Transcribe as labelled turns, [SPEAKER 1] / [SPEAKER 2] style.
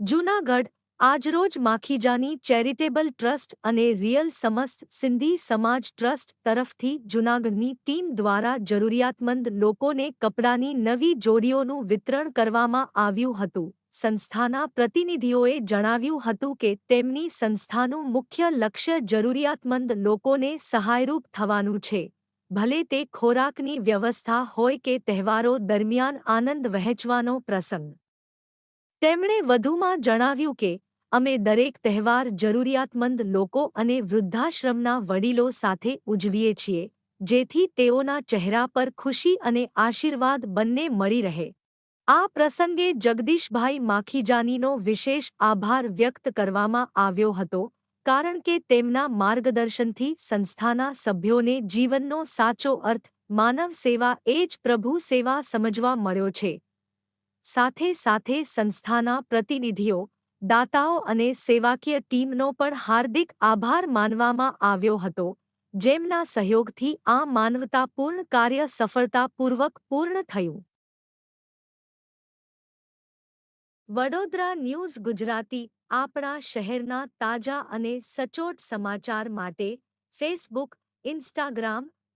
[SPEAKER 1] જૂનાગઢ, આજરોજ Makhijani charitable trust અને real સમસ્ત સિંધી સમાજ ટ્રસ્ટ તરફથી જૂનાગઢની ટીમ દ્વારા જરૂરિયાતમંદ લોકોને કપડાની નવી જોડીઓનું વિતરણ કરવામાં આવ્યું હતું. સંસ્થાના પ્રતિનિધિઓએ જણાવ્યું હતું કે તેમની સંસ્થાનું મુખ્ય લક્ષ્ય જરૂરિયાતમંદ લોકોને સહાયરૂપ થવાનું છે. ભલે તે ખોરાકની વ્યવસ્થા હોય કે તહેવારો દરમિયાન આનંદ વહેંચવાનો પ્રસંગ. તેમણે વધુમાં જણાવ્યું કે, અમે દરેક તહેવાર જરૂરિયાતમંદ લોકો અને વૃદ્ધાશ્રમના વડીલો સાથે ઉજવીએ છીએ, જેથી તેઓના ચહેરા પર ખુશી અને આશીર્વાદ બંને મળી રહે. આ પ્રસંગે જગદીશભાઈ માખીજાનીનો વિશેષ આભાર વ્યક્ત કરવામાં આવ્યો હતો, કારણ કે તેમના માર્ગદર્શનથી સંસ્થાના સભ્યોને જીવનનો સાચો અર્થ, માનવ સેવા એ જ પ્રભુ સેવા સમજવા મળ્યો છે. સાથે સાથે સંસ્થાના પ્રતિનિધિઓ, દાતાઓ અને સેવાકીય ટીમનો પણ હાર્દિક આભાર માનવામાં આવ્યો હતો, જેમના સહયોગથી આ માનવતાપૂર્ણ કાર્ય સફળતાપૂર્વક પૂર્ણ થયું. વડોદરા ન્યૂઝ ગુજરાતી, આપણા શહેરના તાજા અને સચોટ સમાચાર માટે ફેસબુક, ઇન્સ્ટાગ્રામ